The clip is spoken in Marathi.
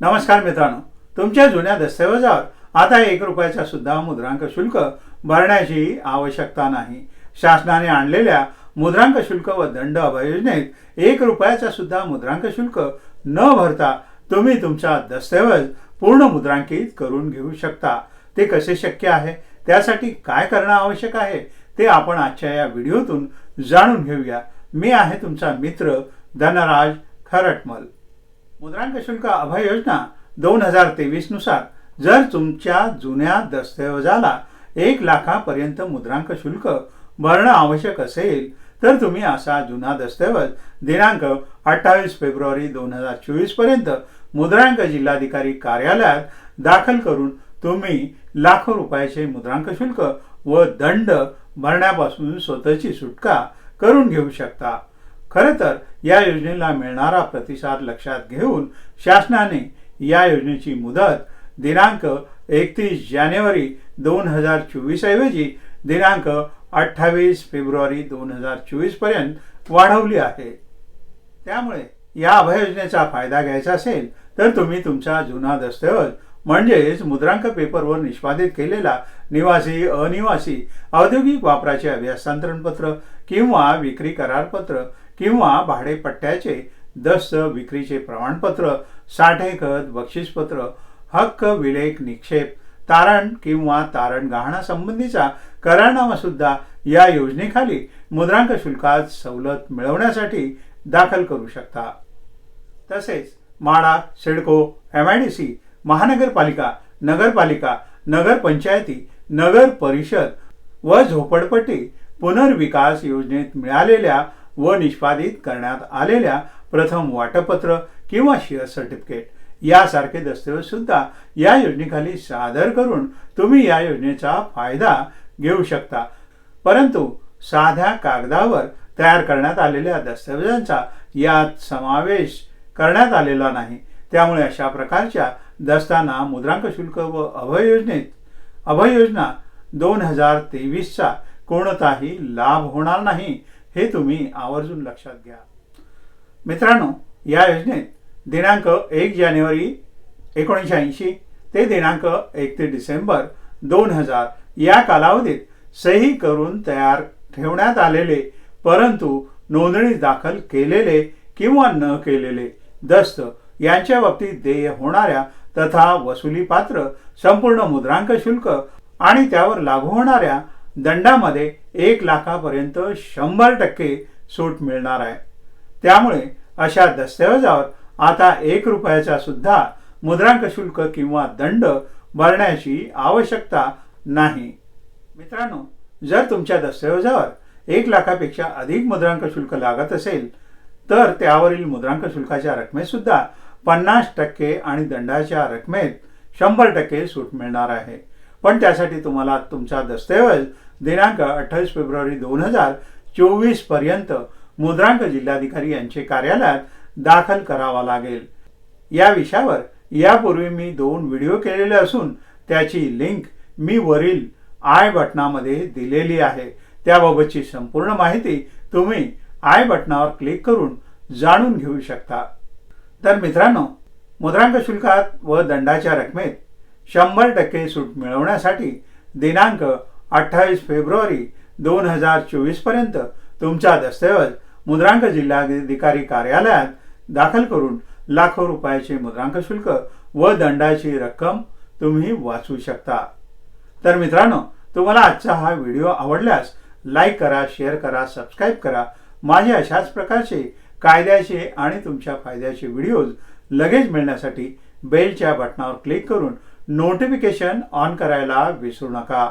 नमस्कार मित्रांनो. तुमच्या जुन्या दस्तऐवजावर आता एक रुपयाचा सुद्धा मुद्रांक शुल्क भरण्याची आवश्यकता नाही. शासनाने आणलेल्या मुद्रांक शुल्क व दंड अभय योजनेत एक रुपयाचा सुद्धा मुद्रांक शुल्क न भरता तुम्ही तुमचा दस्तऐवज पूर्ण मुद्रांकित करून घेऊ शकता. ते कसे शक्य आहे? त्यासाठी काय करणं आवश्यक आहे? ते आपण आजच्या या व्हिडिओतून जाणून घेऊया. मी आहे तुमचा मित्र धनराज खरटमल. मुद्रांक शुल्क अभय योजना दोन हजार तेवीसनुसार जर तुमच्या जुन्या दस्तऐवजाला एक लाखापर्यंत मुद्रांक शुल्क भरणं आवश्यक असेल तर तुम्ही असा जुना दस्तऐवज दिनांक अठ्ठावीस फेब्रुवारी दोन हजार चोवीसपर्यंत मुद्रांक जिल्हाधिकारी कार्यालयात दाखल करून तुम्ही लाखो रुपयाचे मुद्रांक शुल्क व दंड भरण्यापासून स्वतःची सुटका करून घेऊ शकता. खरं तर या योजनेला मिळणारा प्रतिसाद लक्षात घेऊन शासनाने या योजनेची मुदत दिनांक एकतीस जानेवारी दोन हजार चोवीस ऐवजी दिनांक अठ्ठावीस फेब्रुवारी दोन हजार चोवीसपर्यंत वाढवली आहे. त्यामुळे या अभय योजनेचा फायदा घ्यायचा असेल तर तुम्ही तुमचा जुना दस्तऐवज म्हणजेच मुद्रांक पेपरवर निष्पादित केलेला निवासी अनिवासी औद्योगिक वापराचे अभ्यास पत्र किंवा विक्री करारपत्र किंवा भाडेपट्ट्याचे दस्त विक्रीचे प्रमाणपत्र साठेखत बक्षीसपत्र हक्क विलेख निक्षेप तारण किंवा तारण गहाणासंबंधीचा करारनामा सुद्धा या योजनेखाली मुद्रांक शुल्कात सवलत मिळवण्यासाठी दाखल करू शकता. तसेच MHADA CIDCO M I D C महानगरपालिका नगरपालिका नगरपंचायती नगर परिषद व झोपडपट्टी पुनर्विकास योजनेत मिळालेल्या व निष्पादित करण्यात आलेल्या प्रथम वाटपत्र किंवा शेअर सर्टिफिकेट. यासारखे दस्तऐवज सुद्धा या योजनेखाली सादर करून तुम्ही या योजनेचा फायदा घेऊ शकता. परंतु साध्या कागदावर तयार करण्यात आलेल्या दस्तऐवजांचा यात समावेश करण्यात आलेला नाही. त्यामुळे अशा प्रकारच्या दस्तांना मुद्रांक शुल्क व अभय योजनेत अभय योजना दोन हजार तेवीसचा कोणताही लाभ होणार नाही हे तुम्ही आवर्जून लक्षात घ्या. मित्रांनो या योजनेत दिनांक एक जानेवारी एकोणीसशे ऐंशी ते दिनांक एकतीस डिसेंबर दोन हजार या कालावधीत सही करून तयार ठेवण्यात आलेले परंतु नोंदणी दाखल केलेले किंवा न केलेले दस्त यांच्या बाबतीत देय होणाऱ्या तथा वसुलीपात्र संपूर्ण मुद्रांक शुल्क आणि त्यावर लागू होणाऱ्या दंडामध्ये एक लाखापर्यंत शंभर टक्के सूट मिळणार आहे. त्यामुळे अशा दस्तऐवजावर आता एक रुपयाचा सुद्धा मुद्रांक शुल्क किंवा दंड भरण्याची आवश्यकता नाही. मित्रांनो जर तुमच्या दस्तऐवजावर एक लाखापेक्षा अधिक मुद्रांक शुल्क लागत असेल तर त्यावरील मुद्रांक शुल्काच्या रकमेत सुद्धा पन्नास टक्के आणि दंडाच्या रकमेत शंभर टक्के सूट मिळणार आहे. पण त्यासाठी तुम्हाला तुमचा दस्तऐवज दिनांक अठ्ठावीस फेब्रुवारी दोन हजार चोवीसपर्यंत मुद्रांक जिल्हाधिकारी यांचे कार्यालयात दाखल करावा लागेल. या विषयावर यापूर्वी मी दोन व्हिडिओ केलेले असून त्याची लिंक मी वरील आय बटनामध्ये दिलेली आहे. त्याबाबतची संपूर्ण माहिती तुम्ही आय बटनावर क्लिक करून जाणून घेऊ शकता. तर मित्रांनो मुद्रांक शुल्कात व दंडाच्या रकमेत शंभर टक्के सूट मिळवण्यासाठी दिनांक अठ्ठावीस फेब्रुवारी दोन हजार चोवीसपर्यंत तुमचा दस्तऐवज मुद्रांक जिल्हाधिकारी कार्यालयात दाखल करून लाखो रुपयाचे मुद्रांक शुल्क व दंडाची रक्कम तुम्ही वाचू शकता. तर मित्रांनो तुम्हाला आजचा हा व्हिडिओ आवडल्यास लाईक करा शेअर करा सबस्क्राईब करा. माझे अशाच प्रकारचे कायद्याचे आणि तुमच्या फायद्याचे व्हिडिओज लगेच मिळण्यासाठी बेलच्या बटनावर क्लिक करून नोटिफिकेशन ऑन करायला विसरू नका.